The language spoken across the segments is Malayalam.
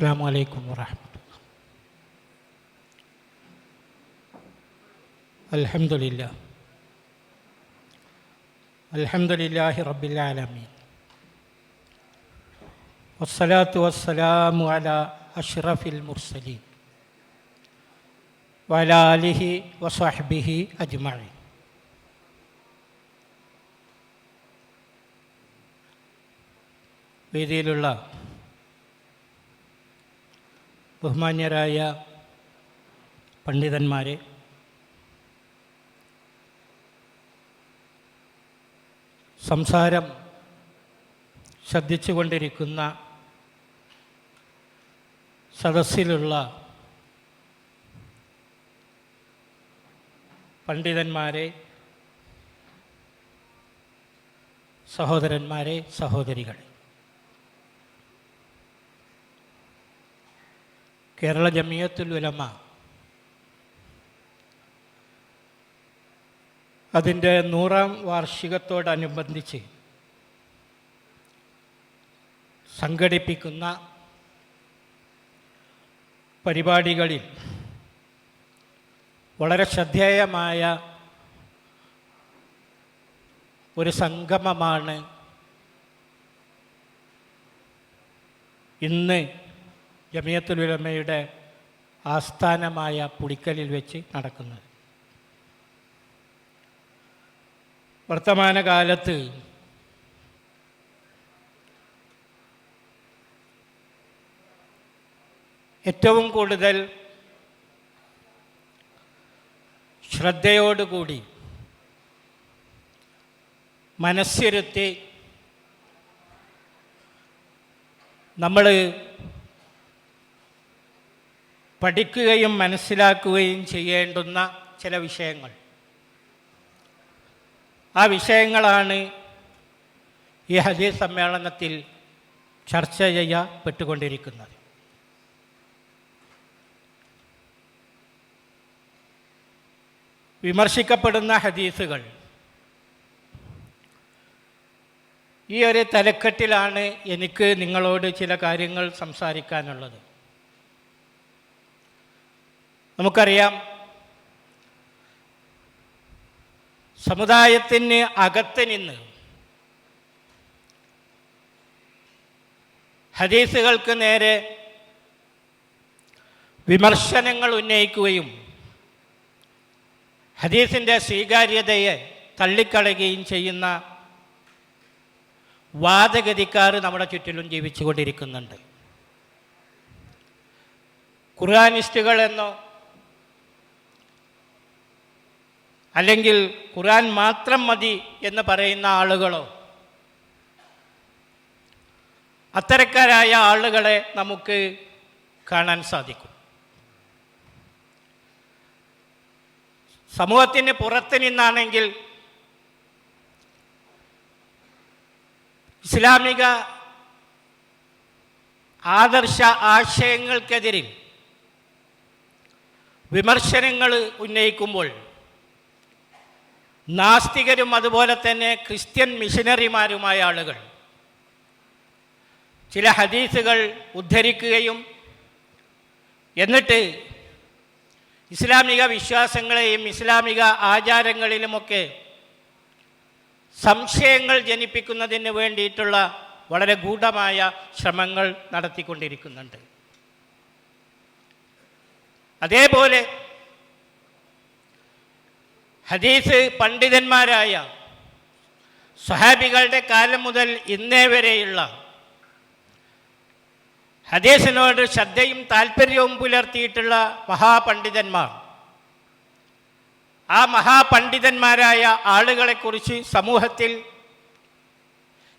അസ്സാം വലൈക്കും വാഹമത്ത് അലഹമില്ല അലഹമില്ലാഹി റബിലാലമീൻ വസ്സലാത്തു വസ്സലാമു അല അഷ്റഫിൽ മുർസലീൻ. വലാലിഹി വസാഹ്ബിഹി അജ്മഈൻ. വേദിയിലുള്ള ബഹുമാന്യരായ പണ്ഡിതന്മാരെ സംസാരം ശ്രദ്ധിച്ചുകൊണ്ടിരിക്കുന്ന സദസ്സിലുള്ള പണ്ഡിതന്മാരെ സഹോദരന്മാരെ സഹോദരികളെ. കേരള ജമിയത്തുൽ ഉലമ. അതിന്റെ നൂറാം വാർഷികത്തോടനുബന്ധിച്ച് സംഘടിപ്പിക്കുന്ന പരിപാടികളിൽ വളരെ ശ്രദ്ധേയമായ ഒരു സംഗമമാണ് ഇന്ന് ജമിയത്തുൽ ഉലമയുടെ ആസ്ഥാനമായ പുളിക്കലിൽ വെച്ച് നടക്കുന്നത്. വർത്തമാനകാലത്ത് ഏറ്റവും കൂടുതൽ ശ്രദ്ധയോടുകൂടി മനസ്സിരുത്തി നമ്മൾ പഠിക്കുകയും മനസ്സിലാക്കുകയും ചെയ്യേണ്ടുന്ന ചില വിഷയങ്ങൾ. ആ വിഷയങ്ങളാണ് ഈ ഹദീസ് സമ്മേളനത്തിൽ ചർച്ച ചെയ്യപ്പെട്ടുകൊണ്ടിരിക്കുന്നത്. വിമർശിക്കപ്പെടുന്ന ഹദീസുകൾ. ഈ ഒരു തലക്കെട്ടിലാണ് എനിക്ക് നിങ്ങളോട് ചില കാര്യങ്ങൾ സംസാരിക്കാനുള്ളത്. നമുക്കറിയാം. സമുദായത്തിന് അകത്ത് നിന്ന് ഹദീസുകൾക്ക് നേരെ വിമർശനങ്ങൾ ഉന്നയിക്കുകയും ഹദീസിന്റെ സ്വീകാര്യതയെ തള്ളിക്കളയുകയും ചെയ്യുന്ന വാദഗതിക്കാർ നമ്മുടെ ചുറ്റിലും ജീവിച്ചുകൊണ്ടിരിക്കുന്നുണ്ട്. ഖുർആാനിസ്റ്റുകൾ എന്നോ അല്ലെങ്കിൽ ഖുർആൻ മാത്രം മതി എന്ന് പറയുന്ന ആളുകളോ? അത്തരക്കാരായ ആളുകളെ നമുക്ക് കാണാൻ സാധിക്കും. സമൂഹത്തിന് പുറത്ത് നിന്നാണെങ്കിൽ ഇസ്ലാമിക ആദർശ ആശയങ്ങൾക്കെതിരിൽ വിമർശനങ്ങൾ ഉന്നയിക്കുമ്പോൾ നാസ്തികരും അതുപോലെ തന്നെ ക്രിസ്ത്യൻ മിഷനറിമാരുമായ ആളുകൾ. ചില ഹദീസുകൾ ഉദ്ധരിക്കുകയും എന്നിട്ട് ഇസ്ലാമിക വിശ്വാസങ്ങളെയും ഇസ്ലാമിക ആചാരങ്ങളിലുമൊക്കെ സംശയങ്ങൾ ജനിപ്പിക്കുന്നതിന് വേണ്ടിയിട്ടുള്ള വളരെ ഗൂഢമായ ശ്രമങ്ങൾ നടത്തിക്കൊണ്ടിരിക്കുന്നുണ്ട്. അതേപോലെ ഹദീസ് പണ്ഡിതന്മാരായ സ്വഹാബികളുടെ കാലം മുതൽ ഇന്നേ വരെയുള്ള ഹദീസിനോട് ശ്രദ്ധയും താല്പര്യവും പുലർത്തിയിട്ടുള്ള മഹാപണ്ഡിതന്മാർ. ആ മഹാപണ്ഡിതന്മാരായ ആളുകളെക്കുറിച്ച് സമൂഹത്തിൽ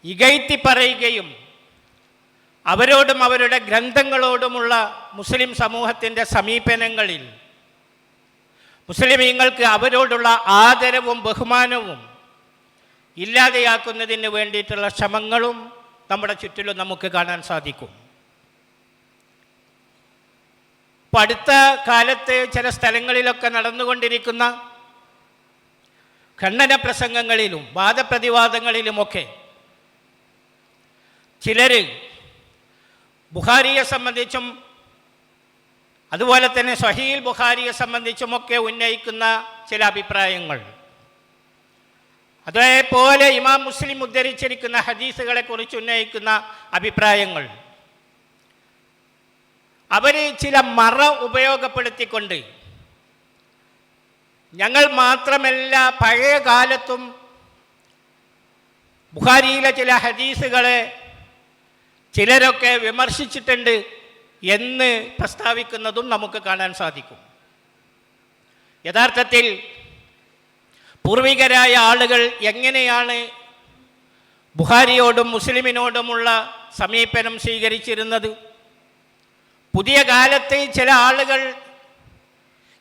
ഇകഴ്ത്തി പറയുകയും അവരോടും അവരുടെ ഗ്രന്ഥങ്ങളോടുമുള്ള മുസ്ലിം സമൂഹത്തിന്റെ സമീപനങ്ങളിൽ മുസ്ലിമീങ്ങൾക്ക് അവരോടുള്ള ആദരവും ബഹുമാനവും ഇല്ലാതെയാക്കുന്നതിന് വേണ്ടിയിട്ടുള്ള ശ്രമങ്ങളും നമ്മുടെ ചുറ്റിലും നമുക്ക് കാണാൻ സാധിക്കും. ഇപ്പം അടുത്ത കാലത്ത് ചില സ്ഥലങ്ങളിലൊക്കെ നടന്നുകൊണ്ടിരിക്കുന്ന ഖണ്ഡന പ്രസംഗങ്ങളിലും വാദപ്രതിവാദങ്ങളിലുമൊക്കെ ചിലർ ബുഹാരിയെ സംബന്ധിച്ചും അതുപോലെ തന്നെ സഹീൽ ബുഖാരിയെ സംബന്ധിച്ചുമൊക്കെ ഉന്നയിക്കുന്ന ചില അഭിപ്രായങ്ങൾ. അതേപോലെ ഇമാം മുസ്ലിം ഉദ്ധരിച്ചിരിക്കുന്ന ഹദീസുകളെ കുറിച്ച് ഉന്നയിക്കുന്ന അഭിപ്രായങ്ങൾ. അവർ ചില മറ ഉപയോഗപ്പെടുത്തിക്കൊണ്ട് ഞങ്ങൾ മാത്രമല്ല പഴയ കാലത്തും ബുഖാരിയിലെ ചില ഹദീസുകളെ ചിലരൊക്കെ വിമർശിച്ചിട്ടുണ്ട്. എന്ന് പ്രസ്താവിക്കുന്നതും നമുക്ക് കാണാൻ സാധിക്കും. യഥാർത്ഥത്തിൽ പൂർവികരായ ആളുകൾ എങ്ങനെയാണ് ബുഹാരിയോടും മുസ്ലിമിനോടുമുള്ള സമീപനം സ്വീകരിച്ചിരുന്നത്? പുതിയ കാലത്തെ ചില ആളുകൾ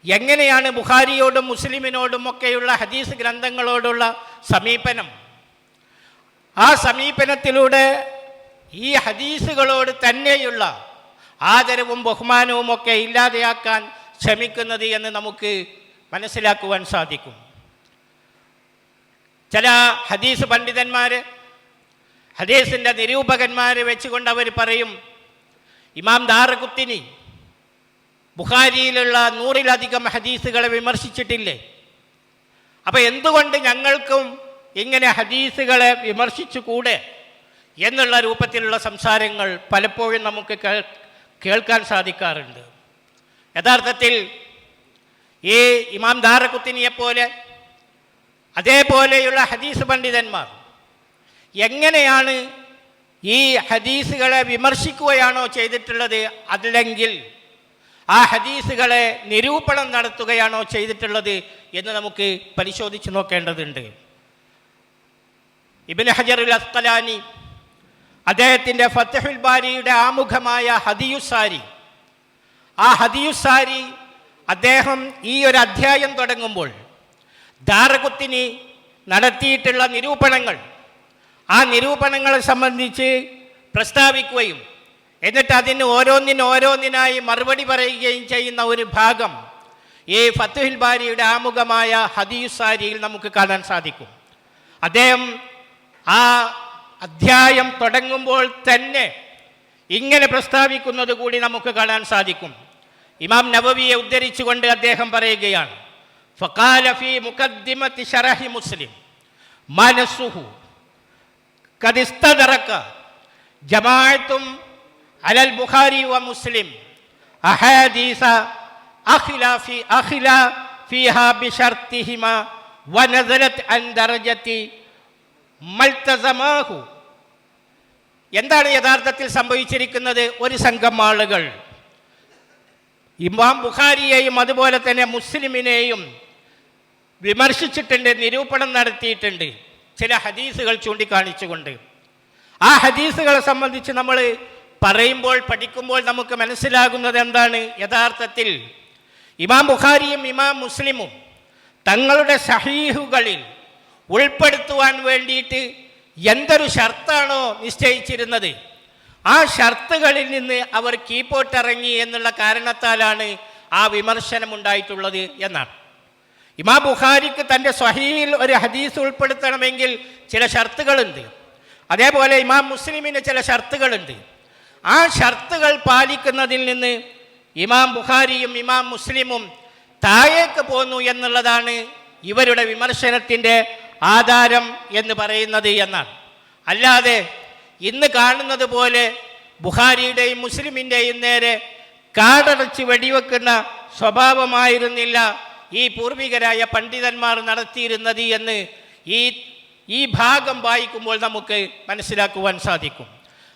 എങ്ങനെയാണ് ബുഹാരിയോടും മുസ്ലിമിനോടും ഒക്കെയുള്ള ഹദീസ് ഗ്രന്ഥങ്ങളോടുള്ള സമീപനം? ആ സമീപനത്തിലൂടെ ഈ ഹദീസുകളോട് തന്നെയുള്ള ആദരവും ബഹുമാനവും ഒക്കെ ഇല്ലാതെയാക്കാൻ ശ്രമിക്കുന്നത് എന്ന് നമുക്ക് മനസ്സിലാക്കുവാൻ സാധിക്കും. ചില ഹദീസ് പണ്ഡിതന്മാർ ഹദീസിന്റെ നിരൂപകന്മാരെ വെച്ചുകൊണ്ട് അവർ പറയും ഇമാം ദാറകുത്തിനി ബുഖാരിയിലുള്ള നൂറിലധികം ഹദീസുകളെ വിമർശിച്ചിട്ടില്ലേ? അപ്പോൾ എന്തുകൊണ്ട് ഞങ്ങൾക്കും ഇങ്ങനെ ഹദീസുകളെ വിമർശിച്ചുകൂടെ? എന്നുള്ള രൂപത്തിലുള്ള സംസാരങ്ങൾ പലപ്പോഴും നമുക്ക് കേൾക്കാൻ സാധിക്കാറുണ്ട്. യഥാർത്ഥത്തിൽ ഈ ഇമാം ദാറക്കുത്തിനിയെപ്പോലെ അതേപോലെയുള്ള ഹദീസ് പണ്ഡിതന്മാർ എങ്ങനെയാണ് ഈ ഹദീസുകളെ വിമർശിക്കുകയാണോ ചെയ്തിട്ടുള്ളത് അല്ലെങ്കിൽ ആ ഹദീസുകളെ നിരൂപണം നടത്തുകയാണോ ചെയ്തിട്ടുള്ളത് എന്ന് നമുക്ക് പരിശോധിച്ച് നോക്കേണ്ടതുണ്ട്. ഇബിൻ ഹജറുൽ അസ്കലാനി അദ്ദേഹത്തിന്റെ ഫത്തഹുൽ ബാരിയുടെ ആമുഖമായ ഹദിയുസാരി. ആ ഹദിയുസാരി അദ്ദേഹം ഈ ഒരു അധ്യായം തുടങ്ങുമ്പോൾ ദാറകുത്തിനി നടത്തിയിട്ടുള്ള നിരൂപണങ്ങൾ ആ നിരൂപണങ്ങളെ സംബന്ധിച്ച് പ്രസ്താവിക്കുകയും എന്നിട്ട് അതിന് ഓരോന്നിന് ഓരോന്നിനായി മറുപടി പറയുകയും ചെയ്യുന്ന ഒരു ഭാഗം ഈ ഫത്തുഹിൽ ബാരിയുടെ ആമുഖമായ ഹദീസാരിയിൽ നമുക്ക് കാണാൻ സാധിക്കും. അദ്ദേഹം ആ അധ്യായം തുടങ്ങുമ്പോൾ തന്നെ ഇങ്ങനെ പ്രസ്താവിക്കുന്നത് കൂടി നമുക്ക് കാണാൻ സാധിക്കും. ഇമാം നബവിയെ ഉദ്ധരിച്ചുകൊണ്ട് അദ്ദേഹം പറയുകയാണ് ഫഖാല ഫീ മുഖദ്ദിമത്തി ശറഹി മുസ്ലിം മനസ്സുഹു കദിസ്തദറക്ക ജമാഅത്തും അലൽ ബുഖാരി വ മുസ്ലിം അഹാദീസ അഖില ഫി അഖില ഫീഹാ ബിശർത്തിഹിമ വനസലത് അൻ ദറജത്തി മൽത്തസമാഹു. എന്താണ് യഥാർത്ഥത്തിൽ സംഭവിച്ചിരിക്കുന്നത്? ഒരു സംഘം ആളുകൾ. ഇമാം ബുഖാരിയെയും അതുപോലെ തന്നെ മുസ്ലിമിനെയും വിമർശിച്ചിട്ടുണ്ട് നിരൂപണം നടത്തിയിട്ടുണ്ട്. ചില ഹദീസുകൾ ചൂണ്ടിക്കാണിച്ചുകൊണ്ട്. ആ ഹദീസുകളെ സംബന്ധിച്ച് നമ്മൾ പറയുമ്പോൾ പഠിക്കുമ്പോൾ നമുക്ക് മനസ്സിലാകുന്നത് എന്താണ്? യഥാർത്ഥത്തിൽ ഇമാം ബുഖാരിയും ഇമാം മുസ്ലിമും തങ്ങളുടെ സഹീഹുകളിൽ ഉൾപ്പെടുത്തുവാൻ വേണ്ടിയിട്ട് എന്തൊരു ഷർത്താണോ നിശ്ചയിച്ചിരുന്നത്? ആ ഷർത്തുകളിൽ നിന്ന് അവർ കീപ്പോട്ടിറങ്ങി എന്നുള്ള കാരണത്താലാണ് ആ വിമർശനം ഉണ്ടായിട്ടുള്ളത് എന്നാണ്. ഇമാ ബുഖാരിക്ക് തന്റെ സ്വഹീൽ ഒരു ഹദീസ് ഉൾപ്പെടുത്തണമെങ്കിൽ ചില ഷർത്തുകളുണ്ട്. അതേപോലെ ഇമാം മുസ്ലിമിന് ചില ഷർത്തുകളുണ്ട്. ആ ഷർത്തുകൾ പാലിക്കുന്നതിൽ നിന്ന് ഇമാം ബുഖാരിയും ഇമാം മുസ്ലിമും താഴേക്ക് പോന്നു എന്നുള്ളതാണ് ഇവരുടെ വിമർശനത്തിന്റെ ആധാരം എന്ന് പറയുന്നത് എന്നാണ്. അല്ലാതെ ഇന്ന് കാണുന്നത് പോലെ ബുഹാരിയുടെയും മുസ്ലിമിന്റെയും നേരെ കാടടച്ച് വെടിവെക്കുന്ന സ്വഭാവമായിരുന്നില്ല ഈ പൂർവികരായ പണ്ഡിതന്മാർ നടത്തിയിരുന്നത് എന്ന് ഈ ഈ ഭാഗം വായിക്കുമ്പോൾ നമുക്ക് മനസ്സിലാക്കുവാൻ സാധിക്കും.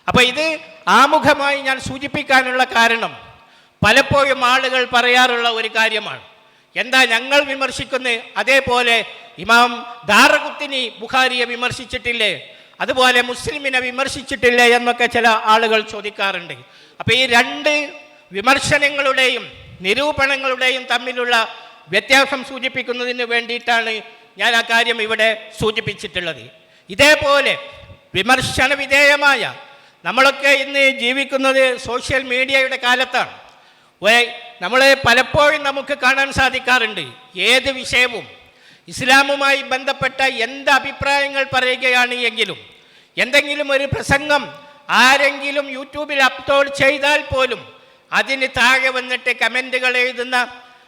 അപ്പോൾ ഇത് ആമുഖമായി ഞാൻ സൂചിപ്പിക്കാനുള്ള കാരണം പലപ്പോഴും ആളുകൾ പറയാറുള്ള ഒരു കാര്യമാണ്. എന്താ ഞങ്ങൾ വിമർശിക്കുന്നത്? അതേപോലെ ഇമാം ദാറകുത്തിനി ബുഖാരിയെ വിമർശിച്ചിട്ടില്ലേ? അതുപോലെ മുസ്ലിമിനെ വിമർശിച്ചിട്ടില്ലേ എന്നൊക്കെ ചില ആളുകൾ ചോദിക്കാറുണ്ട്. അപ്പോൾ ഈ രണ്ട് വിമർശനങ്ങളുടെയും നിരൂപണങ്ങളുടെയും തമ്മിലുള്ള വ്യത്യാസം സൂചിപ്പിക്കുന്നതിന് വേണ്ടിയിട്ടാണ് ഞാൻ ആ കാര്യം ഇവിടെ സൂചിപ്പിച്ചിട്ടുള്ളത്. ഇതേപോലെ വിമർശന വിധേയമായ നമ്മളൊക്കെ ഇന്ന് ജീവിക്കുന്നത് സോഷ്യൽ മീഡിയയുടെ കാലത്താണ്. നമ്മൾ പലപ്പോഴും നമുക്ക് കാണാൻ സാധിക്കാറുണ്ട്. ഏത് വിഷയവും ഇസ്ലാമുമായി ബന്ധപ്പെട്ട എന്ത് അഭിപ്രായങ്ങൾ പറയുകയാണ് എങ്കിലും എന്തെങ്കിലും ഒരു പ്രസംഗം ആരെങ്കിലും യൂട്യൂബിൽ അപ്ലോഡ് ചെയ്താൽ പോലും അതിന് താഴെ വന്നിട്ട് കമന്റുകൾ എഴുതുന്ന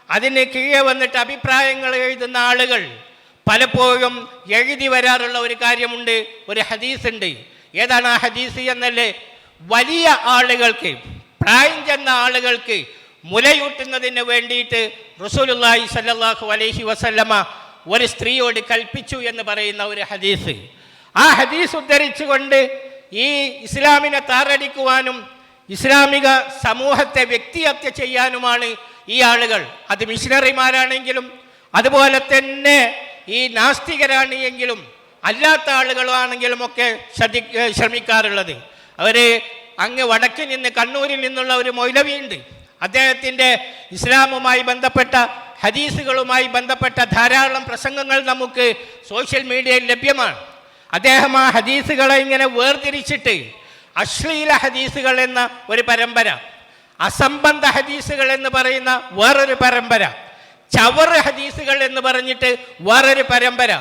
അതിന് കീഴെ വന്നിട്ട് അഭിപ്രായങ്ങൾ എഴുതുന്ന ആളുകൾ പലപ്പോഴും എഴുതി വരാറുള്ള ഒരു കാര്യമുണ്ട് ഒരു ഹദീസ് ഉണ്ട് ഏതാണ് ആ ഹദീസ് എന്നല്ലേ? വലിയ ആളുകൾക്ക് പ്രായം ചെന്ന ആളുകൾക്ക് മുലയൂട്ടുന്നതിന് വേണ്ടിയിട്ട് റസൂലുള്ളാഹി സ്വല്ലല്ലാഹു അലൈഹി വസല്ലമ ഒരു സ്ത്രീയോട് കൽപ്പിച്ചു എന്ന് പറയുന്ന ഒരു ഹദീസ്. ആ ഹദീസ് ഉദ്ധരിച്ചുകൊണ്ട് ഈ ഇസ്ലാമിനെ താറടിക്കുവാനും ഇസ്ലാമിക സമൂഹത്തെ വ്യക്തിഹത്യ ചെയ്യാനുമാണ് ഈ ആളുകൾ. അത് മിഷനറിമാരാണെങ്കിലും അതുപോലെ തന്നെ ഈ നാസ്തികരാണ് എങ്കിലും അല്ലാത്ത ആളുകളാണെങ്കിലും ഒക്കെ ശ്രദ്ധി ശ്രമിക്കാറുള്ളത്. അവർ അങ്ങ് വടക്കിൽ നിന്ന് കണ്ണൂരിൽ നിന്നുള്ള ഒരു മൗലവിയുണ്ട് അദ്ദേഹത്തിന്റെ ഇസ്ലാമുമായി ബന്ധപ്പെട്ട ഹദീസുകളുമായി ബന്ധപ്പെട്ട ധാരാളം പ്രസംഗങ്ങൾ നമുക്ക് സോഷ്യൽ മീഡിയയിൽ ലഭ്യമാണ്. അദ്ദേഹം ആ ഹദീസുകളെ ഇങ്ങനെ വേർതിരിച്ചിട്ട് അശ്ലീല ഹദീസുകൾ എന്ന ഒരു പരമ്പര അസംബന്ധ ഹദീസുകൾ എന്ന് പറയുന്ന വേറൊരു പരമ്പര ചവർ ഹദീസുകൾ എന്ന് പറഞ്ഞിട്ട് വേറൊരു പരമ്പര.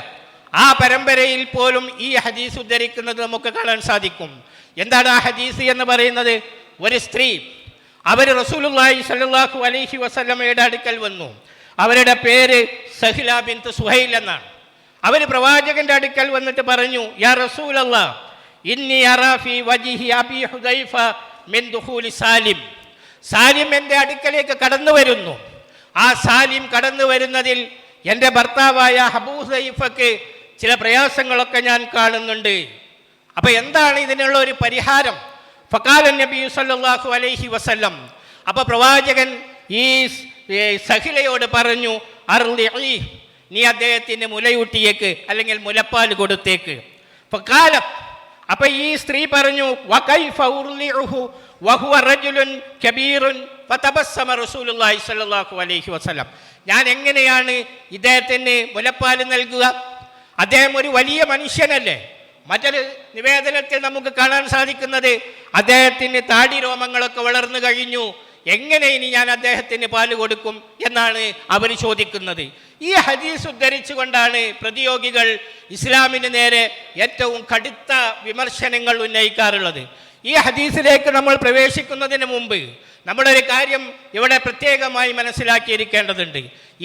ആ പരമ്പരയിൽ പോലും ഈ ഹദീസ് ഉദ്ധരിക്കുന്നത് നമുക്ക് കാണാൻ സാധിക്കും. എന്താണ് ആ ഹദീസ് എന്ന് പറയുന്നത്? ഒരു സ്ത്രീ അവർ റസൂലുള്ളാഹി സ്വല്ലല്ലാഹു അലൈഹി വസല്ലമയുടെ അടുക്കൽ വന്നു. അവരുടെ പേര് സഹില ബിൻത്ത് സുഹൈൽ എന്നാണ്. അവർ പ്രവാചകന്റെ അടുക്കൽ വന്നിട്ട് പറഞ്ഞു യാ റസൂലല്ലാ ഇന്നി അറാഫി വജിഹി അബി ഹുദൈഫ മിൻ ദുഹൂലി സാലിം. സാലിം എന്റെ അടുക്കലേക്ക് കടന്നു വരുന്നു. ആ സാലിം കടന്നു വരുന്നതിൽ എന്റെ ഭർത്താവായ ഹബൂ ഹുദൈഫക്ക് ചില പ്രയാസങ്ങളൊക്കെ ഞാൻ കാണുന്നുണ്ട്. അപ്പൊ എന്താണ് ഇതിനുള്ള ഒരു പരിഹാരം? ഫക്കാലൻ നബി സല്ലാഹു അലൈഹി വസല്ലം. അപ്പൊ പ്രവാചകൻ ഈ സഹിലയോട് പറഞ്ഞു അറുതി നീ അദ്ദേഹത്തിന് മുലയൂട്ടിയേക്ക് അല്ലെങ്കിൽ മുലപ്പാൽ കൊടുത്തേക്ക്. കാലം അപ്പൊ ഈ സ്ത്രീ പറഞ്ഞു അലൈഹി ഞാൻ എങ്ങനെയാണ് ഇദ്ദേഹത്തിന് മുലപ്പാൽ നൽകുക? അദ്ദേഹം ഒരു വലിയ മനുഷ്യനല്ലേ? മറ്റൊരു നിവേദനത്തിൽ നമുക്ക് കാണാൻ സാധിക്കുന്നത് അദ്ദേഹത്തിന് താടി രോമങ്ങളൊക്കെ വളർന്നു കഴിഞ്ഞു. എങ്ങനെ ഇനി ഞാൻ അദ്ദേഹത്തിന് പാൽ കൊടുക്കും എന്നാണ് അവർ ചോദിക്കുന്നത്. ഈ ഹദീസ് ഉദ്ധരിച്ചുകൊണ്ടാണ് പ്രതിയോഗികൾ ഇസ്ലാമിന് നേരെ ഏറ്റവും കടുത്ത വിമർശനങ്ങൾ ഉന്നയിക്കാറുള്ളത്. ഈ ഹദീസിലേക്ക് നമ്മൾ പ്രവേശിക്കുന്നതിന് മുമ്പ് നമ്മളൊരു കാര്യം ഇവിടെ പ്രത്യേകമായി മനസ്സിലാക്കിയിരിക്കേണ്ടതുണ്ട്.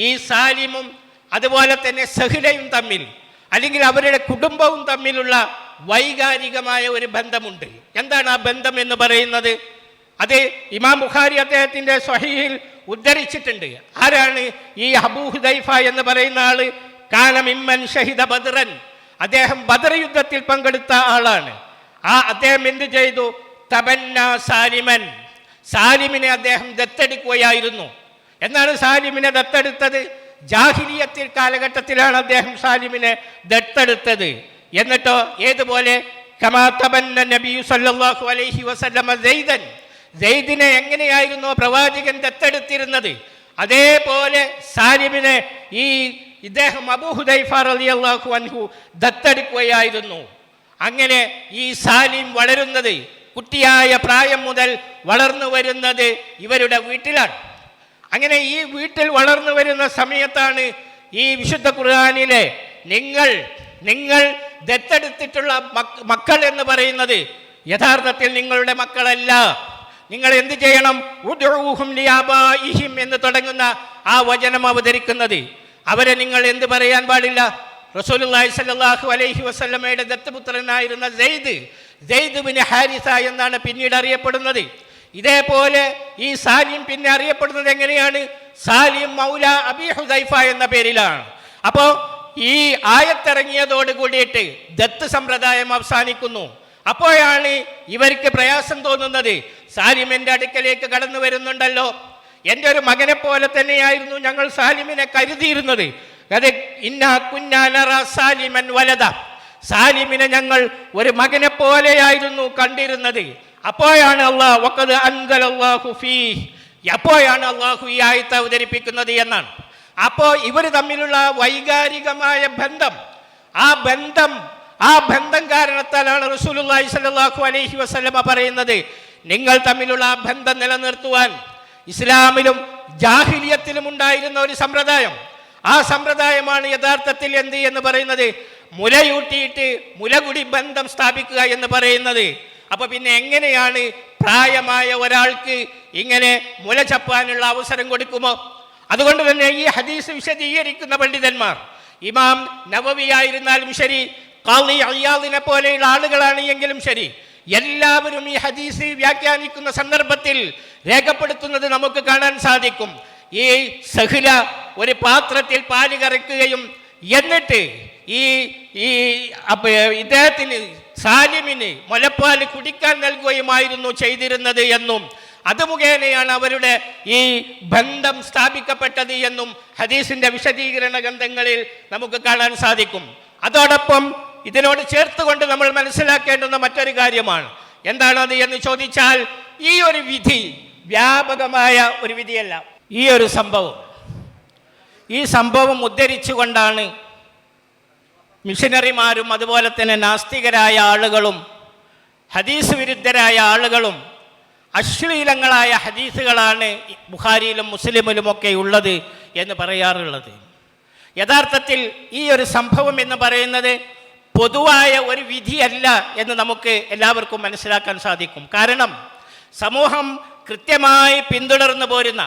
ഈ സാലിമും അതുപോലെ തന്നെ സഹിലയും തമ്മിൽ അല്ലെങ്കിൽ അവരുടെ കുടുംബവും തമ്മിലുള്ള വൈകാരികമായ ഒരു ബന്ധമുണ്ട്. എന്താണ് ആ ബന്ധം എന്ന് പറയുന്നത്? അത് ഇമാം ബുഖാരി അദ്ദേഹത്തിന്റെ സ്വഹീഹിൽ ഉദ്ധരിച്ചിട്ടുണ്ട്. ആരാണ് ഈ അബൂ ഹുദൈഫ എന്ന് പറയുന്ന ആൾ? കാനമിമ്മൻ ഷഹിദ ബദ്രൻ അദ്ദേഹം ബദർ യുദ്ധത്തിൽ പങ്കെടുത്ത ആളാണ്. ആ അദ്ദേഹം എന്ത് ചെയ്തു? തബന്ന സാലിമൻ. സാലിമിനെ അദ്ദേഹം ദത്തെടുക്കുകയായിരുന്നു. എന്നാണ് സാലിമിനെ ദത്തെടുത്തത്? ജാഹിലിയത്തിൽ കാലഘട്ടത്തിലാണ് അദ്ദേഹം സാലിമിനെ ദത്തെടുത്തത്. എന്നിട്ടോ ഏതുപോലെ? കമാ തബന്ന നബിയു സല്ലാഹു അലൈഹി വസല്ലമ സെയ്ദൻ. സെയ്ദിനെ എങ്ങനെയായിരുന്നു പ്രവാചകൻ ദത്തെടുത്തിരുന്നത്? അതേപോലെ സാലിമിനെ ഈ ഇദ്ദേഹം അബൂഹുദൈഫ അള്ളാഹു അൻഹു ദത്തെടുക്കുകയായിരുന്നു. അങ്ങനെ ഈ സാലിം വളരുന്നത് കുട്ടിയായ പ്രായം മുതൽ വളർന്നു വരുന്നത് ഇവരുടെ വീട്ടിലാണ്. അങ്ങനെ ഈ വീട്ടിൽ വളർന്നു വരുന്ന സമയത്താണ് ഈ വിശുദ്ധ ഖുർആാനിലെ നിങ്ങൾ നിങ്ങൾ ദത്തെടുത്തിട്ടുള്ള മക്കൾ എന്ന് പറയുന്നത് യഥാർത്ഥത്തിൽ നിങ്ങളുടെ മക്കളല്ല. നിങ്ങൾ എന്ത് ചെയ്യണം? എന്ന് തുടങ്ങുന്ന ആ വചനം അവതരിക്കുന്നത്. അവരെ നിങ്ങൾ എന്ത് പറയാൻ പാടില്ല? റസൂലുള്ളാഹി സ്വല്ലല്ലാഹു അലൈഹി വസല്ലമയുടെ ദത്തപുത്രനായിരുന്ന സെയ്ദ് സെയ്ദ് ബിൻ ഹാരിസ എന്നാണ് പിന്നീട് അറിയപ്പെടുന്നത്. ഇതേപോലെ ഈ സാലിം പിന്നെ അറിയപ്പെടുന്നത് എങ്ങനെയാണ്? സാലിം മൗല അബി ഹുസൈഫ എന്ന പേരിലാണ്. അപ്പോൾ ഈ ആയത്തിറങ്ങിയതോട് കൂടിയിട്ട് ദത്ത് സമ്പ്രദായം അവസാനിക്കുന്നു. അപ്പോഴാണ് ഇവർക്ക് പ്രയാസം തോന്നുന്നത്. സാലിം എന്റെ അടുക്കലേക്ക് കടന്നു വരുന്നുണ്ടല്ലോ. എന്റെ ഒരു മകനെ പോലെ തന്നെയായിരുന്നു ഞങ്ങൾ സാലിമിനെ കരുതിയിരുന്നത്. അത് ഇന്നാ കുഞ്ഞാനറ സാലിമൻ വലത സാലിമിനെ ഞങ്ങൾ ഒരു മകനെ പോലെയായിരുന്നു കണ്ടിരുന്നത്. അപ്പോഴാണ് അള്ളാഹു അപ്പോഴാണ് അള്ളാഹു ഈ ആയത്ത് അവതരിപ്പിക്കുന്നത് എന്നാണ്. അപ്പോൾ ഇവർ തമ്മിലുള്ള വൈകാരികമായ ബന്ധം. ആ ബന്ധം ആ ബന്ധം കാരണത്താലാണ് റസൂലുള്ളാഹി സ്വല്ലല്ലാഹു അലൈഹി വസല്ലമ പറയുന്നത്. നിങ്ങൾ തമ്മിലുള്ള ആ ബന്ധം നിലനിർത്തുവാൻ ഇസ്ലാമിലും ജാഹിലിയത്തിലും ഉണ്ടായിരുന്ന ഒരു സമ്പ്രദായം. ആ സമ്പ്രദായമാണ് യഥാർത്ഥത്തിൽ എന്ത് എന്ന് പറയുന്നത്? മുലയൂട്ടിയിട്ട് മുലകുടി ബന്ധം സ്ഥാപിക്കുക എന്ന് പറയുന്നത്. അപ്പൊ പിന്നെ എങ്ങനെയാണ് പ്രായമായ ഒരാൾക്ക് ഇങ്ങനെ മുല ചപ്പാനുള്ള അവസരം കൊടുക്കുമോ? അതുകൊണ്ട് തന്നെ ഈ ഹദീസ് വിശദീകരിക്കുന്ന പണ്ഡിതന്മാർ ഇമാം നവവി ആയിരുന്നാലും ശരി കാളി അയ്യാദിനെ പോലെയുള്ള ആളുകളാണ് എങ്കിലും ശരി. എല്ലാവരും ഈ ഹദീസ് വ്യാഖ്യാനിക്കുന്ന സന്ദർഭത്തിൽ രേഖപ്പെടുത്തുന്നത് നമുക്ക് കാണാൻ സാധിക്കും. ഈ സഹില ഒരു പാത്രത്തിൽ പാൽ കറക്കുകയും എന്നിട്ട് ഈ ഈ ഇദ്ദേഹത്തിന് സാലിമിന് മുലപ്പാൽ കുടിക്കാൻ നൽകുകയുമായിരുന്നു ചെയ്തിരുന്നത് എന്നും അത് മുഖേനയാണ് അവരുടെ ഈ ബന്ധം സ്ഥാപിക്കപ്പെട്ടത് എന്നും ഹദീസിന്റെ വിശദീകരണ ഗ്രന്ഥങ്ങളിൽ നമുക്ക് കാണാൻ സാധിക്കും. അതോടൊപ്പം ഇതിനോട് ചേർത്തുകൊണ്ട് നമ്മൾ മനസ്സിലാക്കേണ്ടുന്ന മറ്റൊരു കാര്യമാണ്. എന്താണത് എന്ന് ചോദിച്ചാൽ ഈ ഒരു വിധി വ്യാപകമായ ഒരു വിധിയല്ല. ഈ ഒരു സംഭവം. ഈ സംഭവം ഉദ്ധരിച്ചുകൊണ്ടാണ് മിഷനറിമാരും അതുപോലെ തന്നെ നാസ്തികരായ ആളുകളും ഹദീസ് വിരുദ്ധരായ ആളുകളും അശ്ലീലങ്ങളായ ഹദീസുകളാണ് ബുഖാരിയിലും മുസ്ലിമിലും ഒക്കെ ഉള്ളത് എന്ന് പറയാറുള്ളത്. യഥാർത്ഥത്തിൽ ഈ ഒരു സംഭവം എന്ന് പറയുന്നത് പൊതുവായ ഒരു വിധിയല്ല എന്ന് നമുക്ക് എല്ലാവർക്കും മനസ്സിലാക്കാൻ സാധിക്കും. കാരണം സമൂഹം കൃത്യമായി പിന്തുടർന്നു പോരുന്ന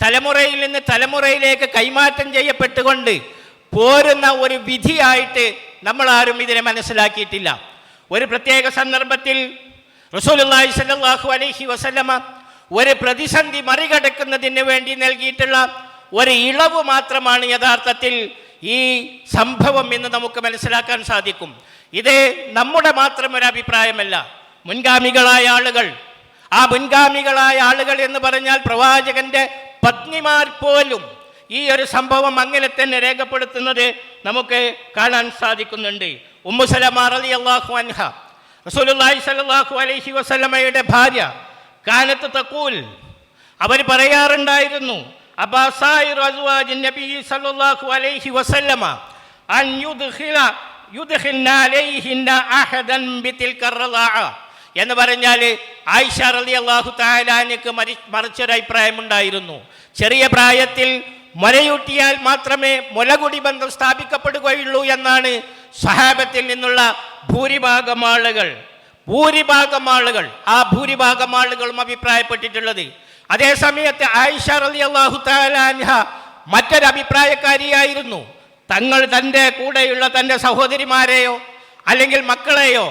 തലമുറയിൽ നിന്ന് തലമുറയിലേക്ക് കൈമാറ്റം ചെയ്യപ്പെട്ടുകൊണ്ട് പോരുന്ന ഒരു വിധിയായിട്ട് നമ്മൾ ആരും ഇതിനെ മനസ്സിലാക്കിയിട്ടില്ല. ഒരു പ്രത്യേക സന്ദർഭത്തിൽ റസൂലുള്ളാഹി സ്വല്ലല്ലാഹു അലൈഹി വസല്ലമ ഒരു പ്രതിസന്ധി മറികടക്കുന്നതിന് വേണ്ടി നൽകിയിട്ടുള്ള ഒരു ഇളവ് മാത്രമാണ് യഥാർത്ഥത്തിൽ ഈ സംഭവം എന്ന് നമുക്ക് മനസ്സിലാക്കാൻ സാധിക്കും. ഇത് നമ്മുടെ മാത്രം ഒരു അഭിപ്രായമല്ല. മുൻഗാമികളായ ആളുകൾ. ആ മുൻഗാമികളായ ആളുകൾ എന്ന് പറഞ്ഞാൽ പ്രവാചകന്റെ പത്നിമാർ പോലും ഈ ഒരു സംഭവം അങ്ങനെ തന്നെ രേഖപ്പെടുത്തുന്നത് നമുക്ക് കാണാൻ സാധിക്കുന്നുണ്ട്. ഉമ്മുസലമ റളിയല്ലാഹു അൻഹ റസൂലുള്ളാഹി സ്വല്ലല്ലാഹു അലൈഹി വസല്ലമയുടെ ഭാര്യ കാനത്ത് തക്കൂൽ അവർ പറയാറുണ്ടായിരുന്നു എന്ന് പറഞ്ഞാൽ ആയിഷ റളിയല്ലാഹു തആലാനിക്ക് മരി മറിച്ചൊരഭിപ്രായമുണ്ടായിരുന്നു. ചെറിയ പ്രായത്തിൽ മുലയൂട്ടിയാൽ മാത്രമേ മുലകുടി ബന്ധം സ്ഥാപിക്കപ്പെടുകയുള്ളൂ എന്നാണ് സഹാബത്തിൽ നിന്നുള്ള ഭൂരിഭാഗം ആളുകൾ ഭൂരിഭാഗം ആളുകൾ ആ ഭൂരിഭാഗം ആളുകളും അഭിപ്രായപ്പെട്ടിട്ടുള്ളത്. അതേ സമയത്ത് ആയിഷ റലി അള്ളാഹു താലാൻഹ മറ്റൊരു അഭിപ്രായക്കാരിയായിരുന്നു. തങ്ങൾ തന്റെ കൂടെയുള്ള തന്റെ സഹോദരിമാരെയോ അല്ലെങ്കിൽ മക്കളെയോ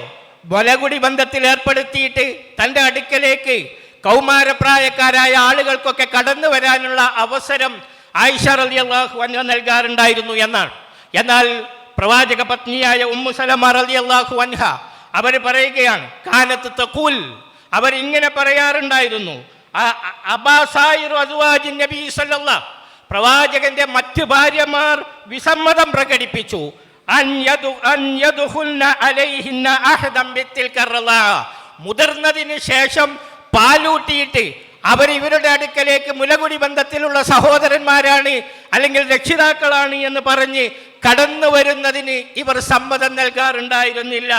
ബലകുടി ബന്ധത്തിൽ ഏർപ്പെടുത്തിയിട്ട് തന്റെ അടുക്കലേക്ക് കൗമാരപ്രായക്കാരായ ആളുകൾക്കൊക്കെ കടന്നു വരാനുള്ള അവസരം ആയിഷ റലി അള്ളാഹു അന്വ നൽകാറുണ്ടായിരുന്നു എന്നാണ്. എന്നാൽ പ്രവാചക പത്നിയായ ഉമ്മു സലമ റലി അള്ളാഹു അൻഹ അവർ പറയുകയാണ് കാനത്ത് തക്കൂൽ അവർ ഇങ്ങനെ പറയാറുണ്ടായിരുന്നു പ്രവാചകന്റെ മറ്റ് ഭാര്യമാർ വിസമ്മതം പ്രകടിപ്പിച്ചു. മുതിർന്നതിന് ശേഷം പാലൂട്ടിയിട്ട് അവർ ഇവരുടെ അടുക്കലേക്ക് മുലകുടി ബന്ധത്തിലുള്ള സഹോദരന്മാരാണ് അല്ലെങ്കിൽ രക്ഷിതാക്കളാണ് എന്ന് പറഞ്ഞ് കടന്നു വരുന്നതിന് ഇവർ സമ്മതം നൽകാറുണ്ടായിരുന്നില്ല.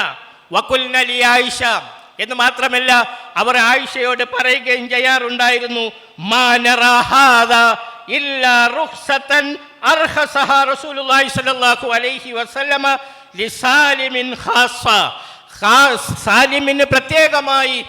വക്കുൽനലി ആയിഷ എന്ന് മാത്രമല്ല അവർ ആയിഷയോട് പറയുകയും ചെയ്യാറുണ്ടായിരുന്നു "മാ ഇല്ലാ റുഖ്സതൻ അർഹസഹാ റസൂലുള്ളാഹി സ്വല്ലല്ലാഹു അലൈഹി വസല്ലമ ലിസാലിമിൻ ഖാസ്സ. ഖാ- സാലിമിന് പ്രത്യേകമായി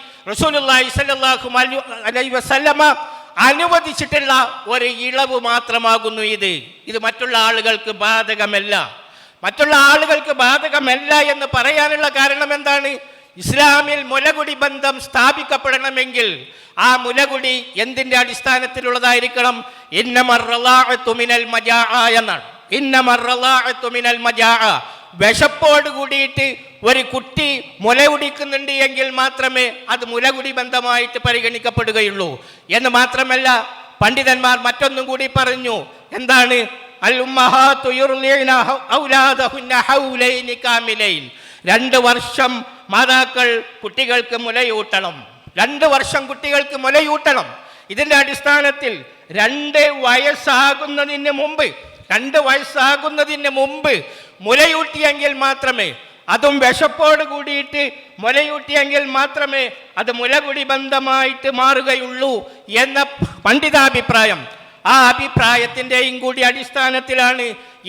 അനുവദിച്ചിട്ടുള്ള ഒരു ഇളവ് മാത്രമാകുന്നു ഇത്. ഇത് മറ്റുള്ള ആളുകൾക്ക് ബാധകമല്ല. മറ്റുള്ള ആളുകൾക്ക് ബാധകമല്ല എന്ന് പറയാനുള്ള കാരണം എന്താണ്? ഇസ്ലാമിൽ മുലകുടി ബന്ധം സ്ഥാപിക്കപ്പെടണമെങ്കിൽ ആ മുലകുടി എന്തിന്റെ അടിസ്ഥാനത്തിലുള്ളതായിരിക്കണം? ഇന്നമർ മിനൽ മജാഅ എന്നാണ്. ഇന്നമർ മിനൽ മജാഅ. വിശപ്പോട് കൂടിയിട്ട് ഒരു കുട്ടി മുല കുടിക്കുന്നുണ്ട് എങ്കിൽ മാത്രമേ അത് മുലകുടി ബന്ധമായിട്ട് പരിഗണിക്കപ്പെടുകയുള്ളൂ. എന്ന് മാത്രമല്ല പണ്ഡിതന്മാർ മറ്റൊന്നും കൂടി പറഞ്ഞു. എന്താണ്? രണ്ട് വർഷം മാതാക്കൾ കുട്ടികൾക്ക് മുലയൂട്ടണം. രണ്ട് വർഷം കുട്ടികൾക്ക് മുലയൂട്ടണം. ഇതിന്റെ അടിസ്ഥാനത്തിൽ രണ്ട് വയസ്സാകുന്നതിന് മുമ്പ് രണ്ട് വയസ്സാകുന്നതിന് മുമ്പ് മുലയൂട്ടിയെങ്കിൽ മാത്രമേ അതും വിശപ്പോട് കൂടിയിട്ട് മുലയൂട്ടിയെങ്കിൽ മാത്രമേ അത് മുലകുടി ബന്ധമായിട്ട് മാറുകയുള്ളൂ എന്ന പണ്ഡിതാഭിപ്രായം. ആ അഭിപ്രായത്തിന്റെയും കൂടി അടിസ്ഥാനത്തിലാണ്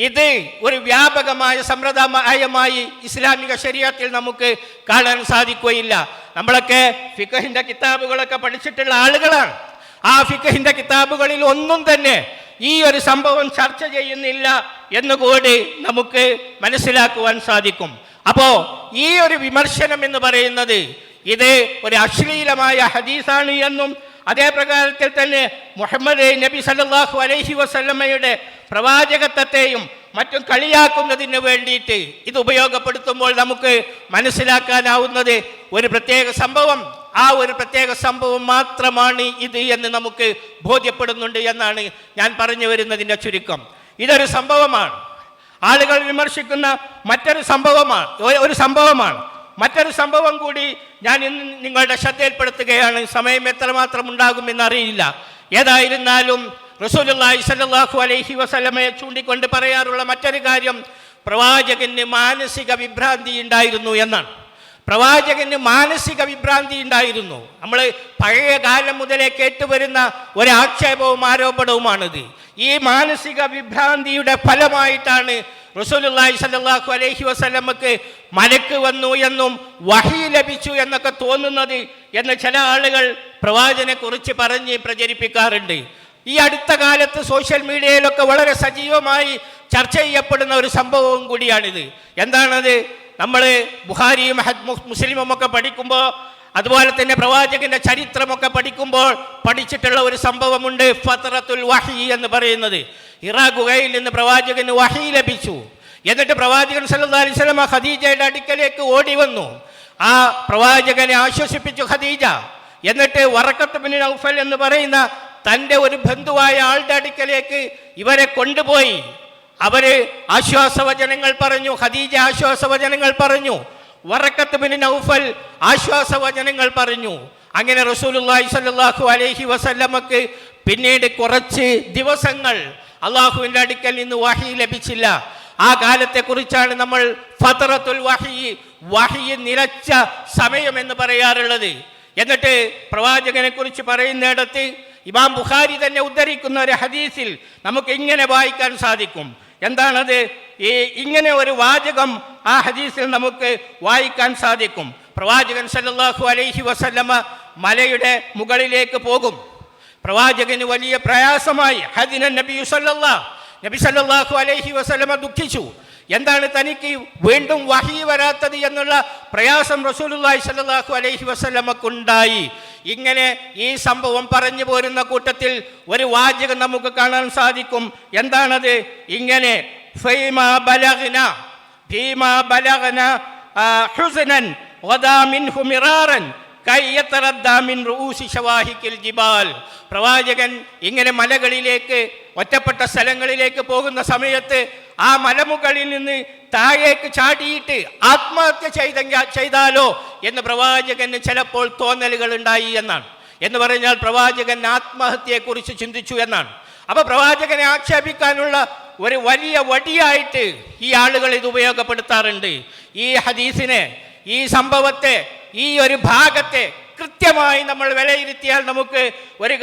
ഇത് ഒരു വ്യാപകമായ സമ്പ്രദായമായി ഇസ്ലാമിക ശരീരത്തിൽ നമുക്ക് കാണാൻ സാധിക്കുകയില്ല. നമ്മളൊക്കെ ഫിഖഹിന്റെ കിതാബുകളൊക്കെ പഠിച്ചിട്ടുള്ള ആളുകളാണ്. ആ ഫിഖഹിന്റെ കിതാബുകളിൽ ഒന്നും തന്നെ ഈ ഒരു സംഭവം ചർച്ച ചെയ്യുന്നില്ല എന്നുകൂടി നമുക്ക് മനസ്സിലാക്കുവാൻ സാധിക്കും. അപ്പോൾ ഈ ഒരു വിമർശനം എന്ന് പറയുന്നത് ഇത് ഒരു അശ്ലീലമായ ഹദീസാണ് എന്നും അതേ പ്രകാരത്തിൽ തന്നെ മുഹമ്മദ് നബി സല്ലല്ലാഹു അലൈഹി വസല്ലമയുടെ പ്രവാചകത്വത്തെയും മറ്റും കളിയാക്കുന്നതിന് വേണ്ടിയിട്ട് ഇത് ഉപയോഗപ്പെടുത്തുമ്പോൾ നമുക്ക് മനസ്സിലാക്കാനാവുന്നത് ഒരു പ്രത്യേക സംഭവം. ആ ഒരു പ്രത്യേക സംഭവം മാത്രമാണ് ഇത് എന്ന് നമുക്ക് ബോധ്യപ്പെടുന്നുണ്ട് എന്നാണ് ഞാൻ പറഞ്ഞു വരുന്നതിന്റെ ചുരുക്കം. ഇതൊരു സംഭവമാണ്. ആളുകൾ വിമർശിക്കുന്ന മറ്റൊരു സംഭവമാണ്. ഒരു സംഭവമാണ്. മറ്റൊരു സംഭവം കൂടി ഞാൻ ഇന്ന് നിങ്ങളുടെ ശ്രദ്ധയിൽപ്പെടുത്തുകയാണ്. സമയം എത്രമാത്രം ഉണ്ടാകുമെന്ന് അറിയില്ല ഏതായിരുന്നാലും റസൂലുള്ളാഹി സ്വല്ലല്ലാഹു അലൈഹി വസല്ലമയെ ചൂണ്ടിക്കൊണ്ട് പറയാറുള്ള മറ്റൊരു കാര്യം പ്രവാചകന് മാനസിക വിഭ്രാന്തി ഉണ്ടായിരുന്നു എന്നാണ്. പ്രവാചകന് മാനസിക വിഭ്രാന്തി ഉണ്ടായിരുന്നു. നമ്മൾ പഴയ കാലം മുതലേ കേട്ടുവരുന്ന ഒരാക്ഷേപവും ആരോപണവുമാണിത്. ഈ മാനസിക വിഭ്രാന്തിയുടെ ഫലമായിട്ടാണ് റസൂലുള്ളാഹി സ്വല്ലല്ലാഹു അലൈഹി വസല്ലമക്ക് മലക്ക് വന്നു എന്നും വഹി ലഭിച്ചു എന്നൊക്കെ തോന്നുന്നത് എന്ന് ചില ആളുകൾ പ്രവാചനെ കുറിച്ച് പറഞ്ഞ് പ്രചരിപ്പിക്കാറുണ്ട്. ഈ അടുത്ത കാലത്ത് സോഷ്യൽ മീഡിയയിലൊക്കെ വളരെ സജീവമായി ചർച്ച ചെയ്യപ്പെടുന്ന ഒരു സംഭവവും കൂടിയാണിത്. എന്താണത്? നമ്മൾ ബുഹാരിയും മുസ്ലിമും ഒക്കെ പഠിക്കുമ്പോൾ അതുപോലെ തന്നെ പ്രവാചകന്റെ ചരിത്രമൊക്കെ പഠിക്കുമ്പോൾ പഠിച്ചിട്ടുള്ള ഒരു സംഭവമുണ്ട് ഫത്രത്തുൽ വഹി എന്ന് പറയുന്നത്. ഇറാ ഗുഹയിൽ നിന്ന് പ്രവാചകന് വഹി ലഭിച്ചു. എന്നിട്ട് പ്രവാചകൻ സല്ലല്ലാഹു അലൈഹി ഖദീജയുടെ അടുക്കലേക്ക് ഓടി വന്നു. ആ പ്രവാചകനെ ആശ്വസിപ്പിച്ചു ഖദീജ. എന്നിട്ട് വറക്കത്ത് ബിൻ നൗഫൽ എന്ന് പറയുന്ന തന്റെ ഒരു ബന്ധുവായ ആളുടെ അടുക്കലേക്ക് ഇവരെ കൊണ്ടുപോയി. അവർ ആശ്വാസവചനങ്ങൾ പറഞ്ഞു ഖദീജ ആശ്വാസവചനങ്ങൾ പറഞ്ഞു വറക്കത്ത് ബിൻ നൗഫൽ ആശ്വാസവചനങ്ങൾ പറഞ്ഞു. അങ്ങനെ റസൂലുള്ളാഹി സ്വല്ലല്ലാഹു അലൈഹി വസല്ലമക്ക് പിന്നീട് കുറച്ച് ദിവസങ്ങൾ അള്ളാഹുവിന്റെ അടുക്കൽ നിന്ന് വഹി ലഭിച്ചില്ല. ആ കാലത്തെക്കുറിച്ചാണ് നമ്മൾ ഫതറത്തുൽ വഹി വഹി നിലച്ച സമയം എന്ന് പറയാറുള്ളത്. എന്നിട്ട് പ്രവാചകനെ കുറിച്ച് പറയുന്നിടത്ത് ഇമാം ബുഖാരി തന്നെ ഉദ്ധരിക്കുന്ന ഒരു ഹദീസിൽ നമുക്ക് ഇങ്ങനെ വായിക്കാൻ സാധിക്കും. എന്താണത്? ഈ ഇങ്ങനെ ഒരു വാചകം ആ ഹദീസിൽ നമുക്ക് വായിക്കാൻ സാധിക്കും. പ്രവാചകൻ സല്ലാഹു അലൈഹി വസല്ലമ മലയുടെ മുകളിലേക്ക് പോകും. പ്രവാചകന് വലിയ പ്രയാസമായി. ഹദിന നബി സല്ലല്ലാ. നബി സല്ലാഹു അലൈഹി വസല്ലമ ദുഃഖിച്ചു. എന്താണ് തനിക്ക് വീണ്ടും വഹി വരാത്തത് എന്നുള്ള പ്രയാസം റസൂലുള്ളാഹി സല്ലാഹു അലൈഹി വസല്ലമക്കുണ്ടായി. ഇങ്ങനെ ഈ സംഭവം പറഞ്ഞു പോരുന്ന കൂട്ടത്തിൽ ഒരു വാചകം നമുക്ക് കാണാൻ സാധിക്കും. എന്താണത്? ഇങ്ങനെ ഹുസ്നൻ വദാ മിൻഹു മിറാറൻ കൈ യതറദ്ദാ മിൻ റൂസി ഷവാഹിക്കിൽ ജിബാൽ. പ്രവാചകൻ ഇങ്ങനെ മലകളിലേക്ക് ഒറ്റപ്പെട്ട സ്ഥലങ്ങളിലേക്ക് പോകുന്ന സമയത്ത് ആ മലമുകളിൽ നിന്ന് താഴേക്ക് ചാടിയിട്ട് ആത്മഹത്യ ചെയ്ത ചെയ്താലോ എന്ന് പ്രവാചകന് ചിലപ്പോൾ തോന്നലുകൾ ഉണ്ടായി എന്നാണ്. എന്ന് പറഞ്ഞാൽ പ്രവാചകൻ ആത്മഹത്യയെക്കുറിച്ച് ചിന്തിച്ചു എന്നാണ്. അപ്പൊ പ്രവാചകനെ ആക്ഷേപിക്കാനുള്ള ഒരു വലിയ വടിയായിട്ട് ഈ ആളുകൾ ഇത് ഉപയോഗപ്പെടുത്താറുണ്ട്. ഈ ഹദീസിനെ ഈ സംഭവത്തെ ഈ ഒരു ഭാഗത്തെ കൃത്യമായി നമ്മൾ വിലയിരുത്തിയാൽ നമുക്ക് ഒരു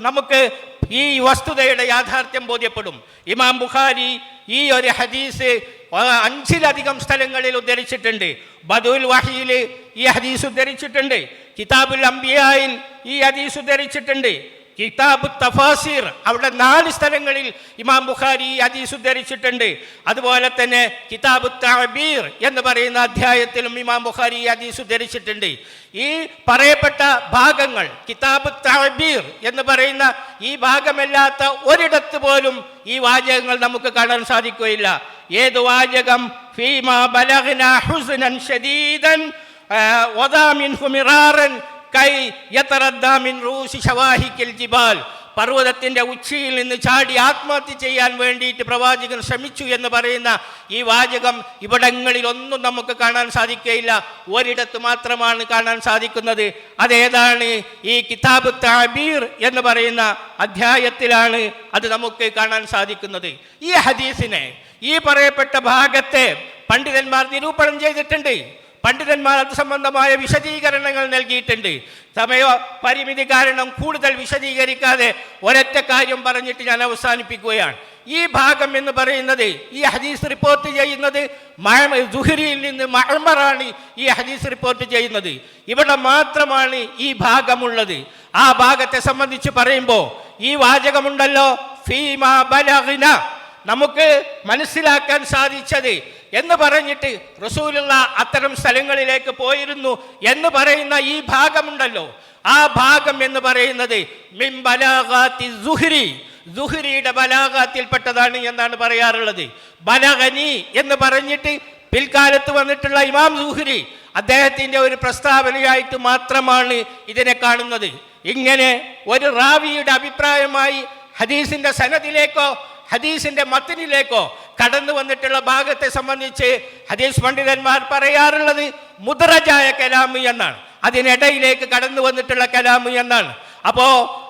നമുക്ക് ഈ വസ്തുതയുടെ യാഥാർത്ഥ്യം ബോധ്യപ്പെടും. ഇമാം ബുഖാരി ഈ ഒരു ഹദീസ് അഞ്ചിലധികം സ്ഥലങ്ങളിൽ ഉദ്ധരിച്ചിട്ടുണ്ട്. ബദുൽ വഹിയിൽ ഈ ഹദീസ് ഉദ്ധരിച്ചിട്ടുണ്ട്. കിതാബുൽ അംബിയായിൽ ഈ ഹദീസ് ഉദ്ധരിച്ചിട്ടുണ്ട്. കിതാബ് തഫാസിർ. അവിടെ നാല് സ്ഥലങ്ങളിൽ ഇമാം ബുഖാരി ഹദീസ് ഉദ്ധരിച്ചിട്ടുണ്ട്. അതുപോലെ തന്നെ കിതാബ് തഅബീർ എന്ന് പറയുന്ന അധ്യായത്തിലും ഇമാം ബുഖാരി ഹദീസ് ഉദ്ധരിച്ചിട്ടുണ്ട്. ഈ പറയപ്പെട്ട ഭാഗങ്ങൾ കിതാബ് തഅബീർ എന്ന് പറയുന്ന ഈ ഭാഗമല്ലാത്ത ഒരിടത്ത് പോലും ഈ വാചകങ്ങൾ നമുക്ക് കാണാൻ സാധിക്കുകയില്ല. ഏത് വാചകം? ഫീമാ ബലഹ്ന ഹുസ്നൻ ഷദീദൻ വദാ മിൻഹു മിറാറൻ കൈ റൂസി ജിബാൽ. പർവതത്തിന്റെ ഉച്ചിയിൽ നിന്ന് ചാടി ആത്മഹത്യ ചെയ്യാൻ വേണ്ടിയിട്ട് പ്രവാചകൻ ശ്രമിച്ചു എന്ന് പറയുന്ന ഈ വാചകം ഇവിടങ്ങളിൽ ഒന്നും നമുക്ക് കാണാൻ സാധിക്കുകയില്ല. ഒരിടത്ത് മാത്രമാണ് കാണാൻ സാധിക്കുന്നത്. അതേതാണ് ഈ കിതാബ് താബീർ എന്ന് പറയുന്ന അധ്യായത്തിലാണ് അത് നമുക്ക് കാണാൻ സാധിക്കുന്നത്. ഈ ഹദീസിനെ ഈ പറയപ്പെട്ട ഭാഗത്തെ പണ്ഡിതന്മാർ നിരൂപണം ചെയ്തിട്ടുണ്ട്. പണ്ഡിതന്മാർ അത് സംബന്ധമായ വിശദീകരണങ്ങൾ നൽകിയിട്ടുണ്ട്. സമയ പരിമിതി കാരണം കൂടുതൽ വിശദീകരിക്കാതെ ഒരൊറ്റ കാര്യം പറഞ്ഞിട്ട് ഞാൻ അവസാനിപ്പിക്കുകയാണ്. ഈ ഭാഗം എന്ന് പറയുന്നത് ഈ ഹദീസ് റിപ്പോർട്ട് ചെയ്യുന്നത് ജുഹരിയിൽ നിന്ന് മഴമറാണ് ഈ ഹദീസ് റിപ്പോർട്ട് ചെയ്യുന്നത്. ഇവിടെ മാത്രമാണ് ഈ ഭാഗമുള്ളത്. ആ ഭാഗത്തെ സംബന്ധിച്ച് പറയുമ്പോൾ ഈ വാചകമുണ്ടല്ലോ ഫീമ ബലഹിന നമുക്ക് മനസ്സിലാക്കാൻ സാധിച്ചത് എന്ന് പറഞ്ഞിട്ട് റസൂലുള്ള അത്തരം സ്ഥലങ്ങളിലേക്ക് പോയിരുന്നു എന്ന് പറയുന്ന ഈ ഭാഗമുണ്ടല്ലോ. ആ ഭാഗം എന്ന് പറയുന്നത് മിൻ ബലാഘാത്തിൽപ്പെട്ടതാണ് എന്നാണ് പറയാറുള്ളത്. ബലഹനി എന്ന് പറഞ്ഞിട്ട് പിൽക്കാലത്ത് വന്നിട്ടുള്ള ഇമാം സുഹ്രി അദ്ദേഹത്തിന്റെ ഒരു പ്രസ്താവനയായിട്ട് മാത്രമാണ് ഇതിനെ കാണുന്നത്. ഇങ്ങനെ ഒരു റാവിയുടെ അഭിപ്രായമായി ഹദീസിന്റെ സനദിലേക്കോ ഹദീസിന്റെ മത്തിനിലേക്കോ കടന്നു വന്നിട്ടുള്ള ഭാഗത്തെ സംബന്ധിച്ച് ഹദീസ് പണ്ഡിതന്മാർ പറയാറുള്ളത് മുദ്രജായ കലാമ് എന്നാണ്. അതിനിടയിലേക്ക് കടന്നു വന്നിട്ടുള്ള കലാമ് എന്നാണ്. അപ്പോ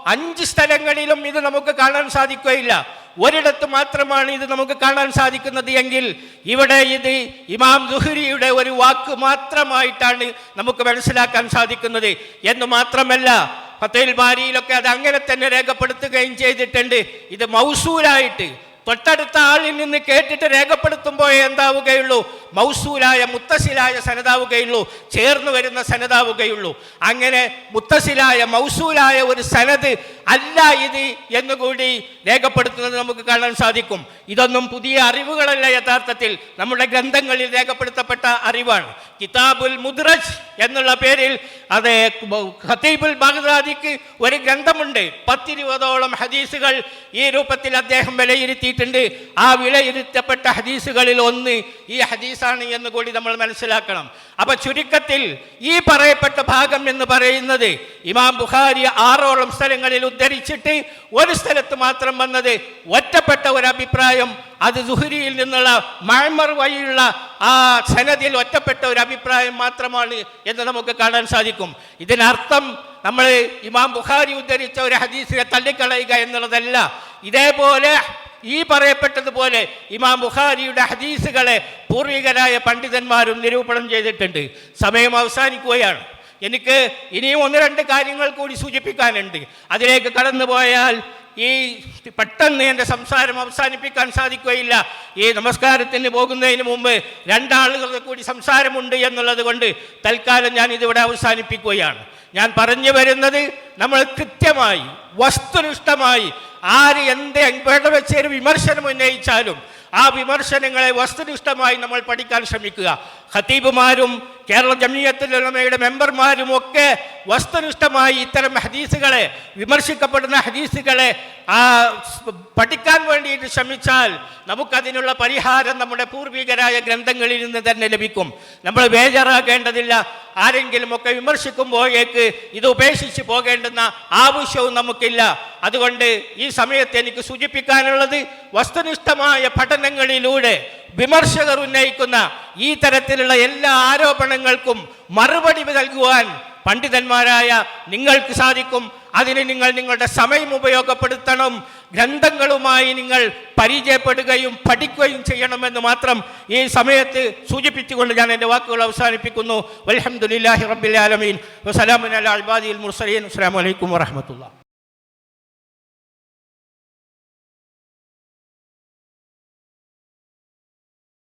അഞ്ച് സ്ഥലങ്ങളിലും ഇത് നമുക്ക് കാണാൻ സാധിക്കുകയില്ല. ഒരിടത്ത് മാത്രമാണ് ഇത് നമുക്ക് കാണാൻ സാധിക്കുന്നത് എങ്കിൽ ഇവിടെ ഇത് ഇമാം ദുഹരിയുടെ ഒരു വാക്ക് മാത്രമായിട്ടാണ് നമുക്ക് മനസ്സിലാക്കാൻ സാധിക്കുന്നത്. എന്ന് മാത്രമല്ല ഫത്തയിൽ ബാരിയിലൊക്കെ അത് അങ്ങനെ തന്നെ രേഖപ്പെടുത്തുകയും ചെയ്തിട്ടുണ്ട്. ഇത് മൗസൂലായിട്ട് തൊട്ടടുത്ത ആളിൽ നിന്ന് കേട്ടിട്ട് രേഖപ്പെടുത്തുമ്പോൾ എന്താവുകയുള്ളൂ? മൗസൂലായ മുത്തസിലായ സനതാവുകയുള്ളൂ. ചേർന്ന് വരുന്ന സനതാവുകയുള്ളൂ. അങ്ങനെ മുത്തസിലായ മൗസൂലായ ഒരു സനത് അല്ല ഇത് എന്നുകൂടി രേഖപ്പെടുത്തുന്നത് നമുക്ക് കാണാൻ സാധിക്കും. ഇതൊന്നും പുതിയ അറിവുകളല്ല യഥാർത്ഥത്തിൽ. നമ്മുടെ ഗ്രന്ഥങ്ങളിൽ രേഖപ്പെടുത്തപ്പെട്ട അറിവാണ്. കിതാബുൽ മുദ്രജ് എന്നുള്ള പേരിൽ അത് ഖത്തീബുൽ ബാഗ്ദാദിക്ക് ഒരു ഗ്രന്ഥമുണ്ട്. പത്തിരുപതോളം ഹദീസുകൾ ഈ രൂപത്തിൽ അദ്ദേഹം വിലയിരുത്തിയിട്ടുണ്ട് ആ വിലയിരുത്തപ്പെട്ട ഹദീസുകളിൽ ഒന്ന് ഈ ഹദീസാണ് എന്ന് കൂടി നമ്മൾ മനസ്സിലാക്കണം. അപ്പൊ ചുരുക്കത്തിൽ ഈ പറയപ്പെട്ട ഭാഗം എന്ന് പറയുന്നത് ഇമാം ബുഖാരി ആറോളം സ്ഥലങ്ങളിൽ ഉദ്ധരിച്ചിട്ട് ഒരു സ്ഥലത്ത് മാത്രം വന്നത് ഒറ്റപ്പെട്ട ഒരു അഭിപ്രായം അത് സുഹരിയിൽ നിന്നുള്ള മഴമർ വഴിയുള്ള ആ സനതിൽ ഒറ്റപ്പെട്ട ഒരു അഭിപ്രായം മാത്രമാണ് എന്ന് നമുക്ക് കാണാൻ സാധിക്കും. ഇതിനർത്ഥം നമ്മൾ ഇമാം ബുഖാരി ഉദ്ധരിച്ച ഒരു ഹദീസിനെ തള്ളിക്കളയുക എന്നുള്ളതല്ല. ഇതേപോലെ ഈ പറയപ്പെട്ടതുപോലെ ഇമാം ബുഖാരിയുടെ ഹദീസുകളെ പൂർവികരായ പണ്ഡിതന്മാരും നിരൂപണം ചെയ്തിട്ടുണ്ട്. സമയം അവസാനിക്കുകയാണ്. എനിക്ക് ഇനിയും ഒന്ന് രണ്ട് കാര്യങ്ങൾ കൂടി സൂചിപ്പിക്കാനുണ്ട്. അതിലേക്ക് കടന്നു പോയാൽ ഈ പെട്ടെന്ന് എന്റെ സംസാരം അവസാനിപ്പിക്കാൻ സാധിക്കുകയില്ല. ഈ നമസ്കാരത്തിന് പോകുന്നതിന് മുമ്പ് രണ്ടാളുകളുടെ കൂടി സംസാരമുണ്ട് എന്നുള്ളത് കൊണ്ട് തൽക്കാലം ഞാൻ ഇതിവിടെ അവസാനിപ്പിക്കുകയാണ്. ഞാൻ പറഞ്ഞു വരുന്നത് നമ്മൾ കൃത്യമായി വസ്തുനിഷ്ഠമായി ആര് എന്ത് എവിടെ വെച്ചൊരു വിമർശനം ഉന്നയിച്ചാലും ആ വിമർശനങ്ങളെ വസ്തുനിഷ്ഠമായി നമ്മൾ പഠിക്കാൻ ശ്രമിക്കുക. ഖത്തീബുമാരും കേരള ജമീയത്തിലുള്ളമയുടെ മെമ്പർമാരും ഒക്കെ വസ്തുനിഷ്ഠമായി ഇത്തരം ഹദീസുകളെ വിമർശിക്കപ്പെടുന്ന ഹദീസുകളെ ആ പഠിക്കാൻ വേണ്ടിയിട്ട് ശ്രമിച്ചാൽ നമുക്കതിനുള്ള പരിഹാരം നമ്മുടെ പൂർവികരായ ഗ്രന്ഥങ്ങളിൽ നിന്ന് തന്നെ ലഭിക്കും. നമ്മൾ ബേജാറാകേണ്ടതില്ല. ആരെങ്കിലും ഒക്കെ വിമർശിക്കുമ്പോഴേക്ക് ഇത് ഉപേക്ഷിച്ച് പോകേണ്ടുന്ന ആവശ്യവും നമുക്കില്ല. അതുകൊണ്ട് ഈ സമയത്ത് എനിക്ക് സൂചിപ്പിക്കാനുള്ളത് വസ്തുനിഷ്ഠമായ പഠനങ്ങളിലൂടെ വിമർശകർ ഉന്നയിക്കുന്ന ഈ തരത്തിലുള്ള എല്ലാ ആരോപണങ്ങൾക്കും മറുപടി നൽകുവാൻ പണ്ഡിതന്മാരായ നിങ്ങൾക്ക് സാധിക്കും. അതിന് നിങ്ങൾ നിങ്ങളുടെ സമയം ഉപയോഗപ്പെടുത്തണം. ഗ്രന്ഥങ്ങളുമായി നിങ്ങൾ പരിചയപ്പെടുകയും പഠിക്കുകയും ചെയ്യണമെന്ന് മാത്രം ഈ സമയത്ത് സൂചിപ്പിച്ചുകൊണ്ട് ഞാൻ എന്റെ വാക്കുകൾ അവസാനിപ്പിക്കുന്നു. അലഹമുല്ലാഹി റബ്ബിൽ ആലമീൻ. വസലാമുൻ അല മുർസലീൻ. അസ്സാം വലൈക്കും വറഹമത്തുള്ള